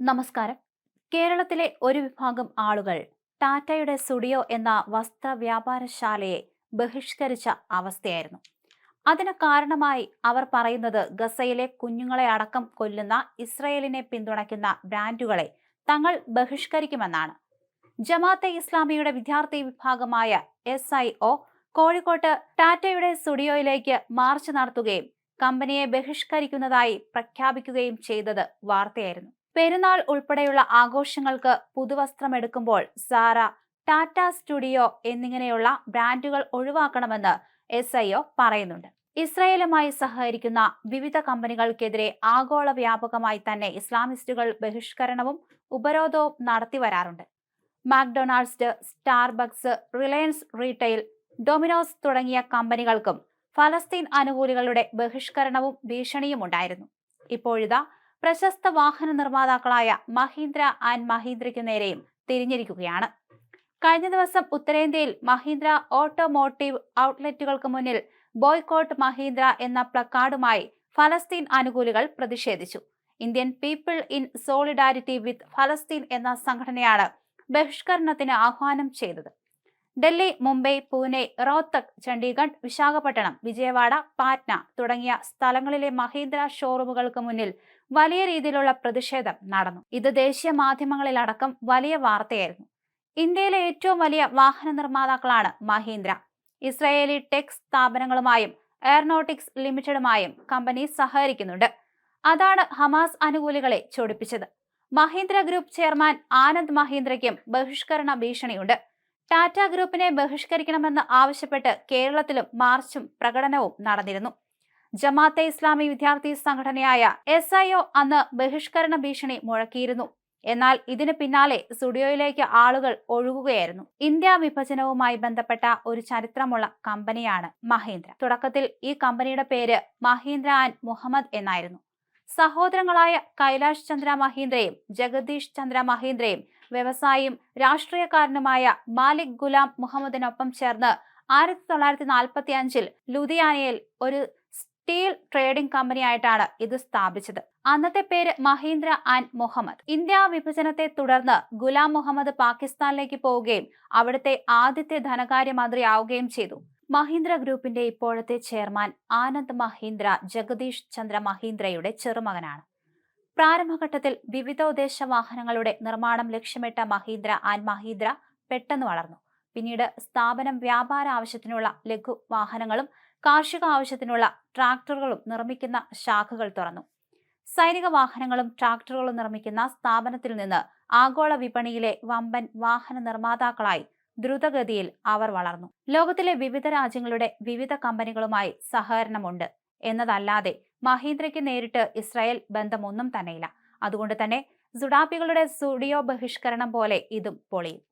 നമസ്കാരം. കേരളത്തിലെ ഒരു വിഭാഗം ആളുകൾ ടാറ്റയുടെ സ്റ്റുഡിയോ എന്ന വസ്ത്ര വ്യാപാരശാലയെ ബഹിഷ്കരിച്ച അവസ്ഥയായിരുന്നു. അതിന് കാരണമായി അവർ പറയുന്നത് ഗസയിലെ കുഞ്ഞുങ്ങളെ അടക്കം കൊല്ലുന്ന ഇസ്രയേലിനെ പിന്തുണയ്ക്കുന്ന ബ്രാൻഡുകളെ തങ്ങൾ ബഹിഷ്കരിക്കുമെന്നാണ്. ജമാഅത്തെ ഇസ്ലാമിയുടെ വിദ്യാർത്ഥി വിഭാഗമായ എസ് ഐ ഒ കോഴിക്കോട്ട് ടാറ്റയുടെ സ്റ്റുഡിയോയിലേക്ക് മാർച്ച് നടത്തുകയും കമ്പനിയെ ബഹിഷ്കരിക്കുന്നതായി പ്രഖ്യാപിക്കുകയും ചെയ്തത് വാർത്തയായിരുന്നു. പെരുന്നാൾ ഉൾപ്പെടെയുള്ള ആഘോഷങ്ങൾക്ക് പുതുവസ്ത്രം എടുക്കുമ്പോൾ സാറ ടാറ്റ സ്റ്റുഡിയോ എന്നിങ്ങനെയുള്ള ബ്രാൻഡുകൾ ഒഴിവാക്കണമെന്ന് എസ് ഐ ഒ പറയുന്നുണ്ട്. ഇസ്രയേലുമായി സഹകരിക്കുന്ന വിവിധ കമ്പനികൾക്കെതിരെ ആഗോള വ്യാപകമായി തന്നെ ഇസ്ലാമിസ്റ്റുകൾ ബഹിഷ്കരണവും ഉപരോധവും നടത്തി വരാറുണ്ട്. McDonald's Starbucks Reliance retail Domino's തുടങ്ങിയ കമ്പനികൾക്കും ഫലസ്തീൻ അനുകൂലികളുടെ ബഹിഷ്കരണവും ഭീഷണിയും ഉണ്ടായിരുന്നു. ഇപ്പോഴിതാ പ്രശസ്ത വാഹന നിർമ്മാതാക്കളായ മഹീന്ദ്ര ആൻഡ് മഹീന്ദ്രയ്ക്കു നേരെയും തിരിഞ്ഞിരിക്കുകയാണ്. കഴിഞ്ഞ ദിവസം ഉത്തരേന്ത്യയിൽ മഹീന്ദ്ര ഓട്ടോമോട്ടീവ് ഔട്ട്ലെറ്റുകൾക്ക് മുന്നിൽ ബോയ്കോട്ട് മഹീന്ദ്ര എന്ന പ്ലക്കാർഡുമായി ഫലസ്തീൻ അനുകൂലികൾ പ്രതിഷേധിച്ചു. Indian people in solidarity with ഫലസ്തീൻ എന്ന സംഘടനയാണ് ബഹിഷ്കരണത്തിന് ആഹ്വാനം ചെയ്തത്. ഡൽഹി മുംബൈ പൂനെ റോത്തക് ചണ്ഡീഗഡ് വിശാഖപട്ടണം വിജയവാഡ പാറ്റ്ന തുടങ്ങിയ സ്ഥലങ്ങളിലെ മഹീന്ദ്ര ഷോറൂമുകൾക്ക് മുന്നിൽ വലിയ രീതിയിലുള്ള പ്രതിഷേധം നടന്നു. ഇത് ദേശീയ മാധ്യമങ്ങളിലടക്കം വലിയ വാർത്തയായിരുന്നു. ഇന്ത്യയിലെ ഏറ്റവും വലിയ വാഹന നിർമ്മാതാക്കളാണ് മഹീന്ദ്ര. ഇസ്രായേലി ടെക് സ്ഥാപനങ്ങളുമായും എയർനോട്ടിക്സ് ലിമിറ്റഡുമായും കമ്പനി സഹകരിക്കുന്നുണ്ട്. അതാണ് ഹമാസ് അനുകൂലികളെ ചൊടിപ്പിച്ചത്. മഹീന്ദ്ര ഗ്രൂപ്പ് ചെയർമാൻ ആനന്ദ് മഹീന്ദ്രയ്ക്കും ബഹിഷ്കരണ ഭീഷണിയുണ്ട്. ടാറ്റ ഗ്രൂപ്പിനെ ബഹിഷ്കരിക്കണമെന്ന് ആവശ്യപ്പെട്ട് കേരളത്തിലും മാർച്ചും പ്രകടനവും നടന്നിരുന്നു. ജമാഅത്തെ ഇസ്ലാമി വിദ്യാർത്ഥി സംഘടനയായ എസ് ഐ ഒ അന്ന് ബഹിഷ്കരണ ഭീഷണി മുഴക്കിയിരുന്നു. എന്നാൽ ഇതിന് പിന്നാലെ സ്റ്റുഡിയോയിലേക്ക് ആളുകൾ ഒഴുകുകയായിരുന്നു. ഇന്ത്യ വിഭജനവുമായി ബന്ധപ്പെട്ട ഒരു ചരിത്രമുള്ള കമ്പനിയാണ് മഹീന്ദ്ര. തുടക്കത്തിൽ ഈ കമ്പനിയുടെ പേര് മഹീന്ദ്ര ആൻഡ് മുഹമ്മദ് എന്നായിരുന്നു. സഹോദരങ്ങളായ കൈലാഷ് ചന്ദ്ര മഹീന്ദ്രയും ജഗദീഷ് ചന്ദ്ര മഹീന്ദ്രയും വ്യവസായിയും രാഷ്ട്രീയക്കാരനുമായ മാലിക് ഗുലാം മുഹമ്മദിനൊപ്പം ചേർന്ന് ആയിരത്തി തൊള്ളായിരത്തി നാൽപ്പത്തി അഞ്ചിൽ ലുധിയാനയിൽ ഒരു സ്റ്റീൽ ട്രേഡിംഗ് കമ്പനിയായിട്ടാണ് ഇത് സ്ഥാപിച്ചത്. അന്നത്തെ പേര് മഹീന്ദ്ര ആൻഡ് മുഹമ്മദ്. ഇന്ത്യ വിഭജനത്തെ തുടർന്ന് ഗുലാം മുഹമ്മദ് പാകിസ്ഥാനിലേക്ക് പോവുകയും അവിടുത്തെ ആദ്യത്തെ ധനകാര്യമന്ത്രി ആവുകയും ചെയ്തു. മഹീന്ദ്ര ഗ്രൂപ്പിന്റെ ഇപ്പോഴത്തെ ചെയർമാൻ ആനന്ദ് മഹീന്ദ്ര ജഗദീഷ് ചന്ദ്ര മഹീന്ദ്രയുടെ ചെറുമകനാണ്. പ്രാരംഭഘട്ടത്തിൽ വിവിധോദ്ദേശ വാഹനങ്ങളുടെ നിർമ്മാണം ലക്ഷ്യമിട്ട മഹീന്ദ്ര ആൻഡ് മഹീന്ദ്ര പെട്ടെന്ന് വളർന്നു. പിന്നീട് സ്ഥാപനം വ്യാപാര ആവശ്യത്തിനുള്ള ലഘു വാഹനങ്ങളും കാർഷിക ആവശ്യത്തിനുള്ള ട്രാക്ടറുകളും നിർമ്മിക്കുന്ന ശാഖകൾ തുറന്നു. സൈനിക വാഹനങ്ങളും ട്രാക്ടറുകളും നിർമ്മിക്കുന്ന സ്ഥാപനത്തിൽ നിന്ന് ആഗോള വിപണിയിലെ വമ്പൻ വാഹന നിർമ്മാതാക്കളായി ദ്രുതഗതിയിൽ അവർ വളർന്നു. ലോകത്തിലെ വിവിധ രാജ്യങ്ങളുടെ വിവിധ കമ്പനികളുമായി സഹകരണമുണ്ട്. എന്നതല്ലാതെ മഹീന്ദ്രയ്ക്ക് നേരിട്ട് ഇസ്രായേൽ ബന്ധമൊന്നും തന്നെയില്ല. അതുകൊണ്ട് തന്നെ സുഡാപ്പികളുടെ സ്റ്റുഡിയോ ബഹിഷ്കരണം പോലെ ഇതും പൊളിയും.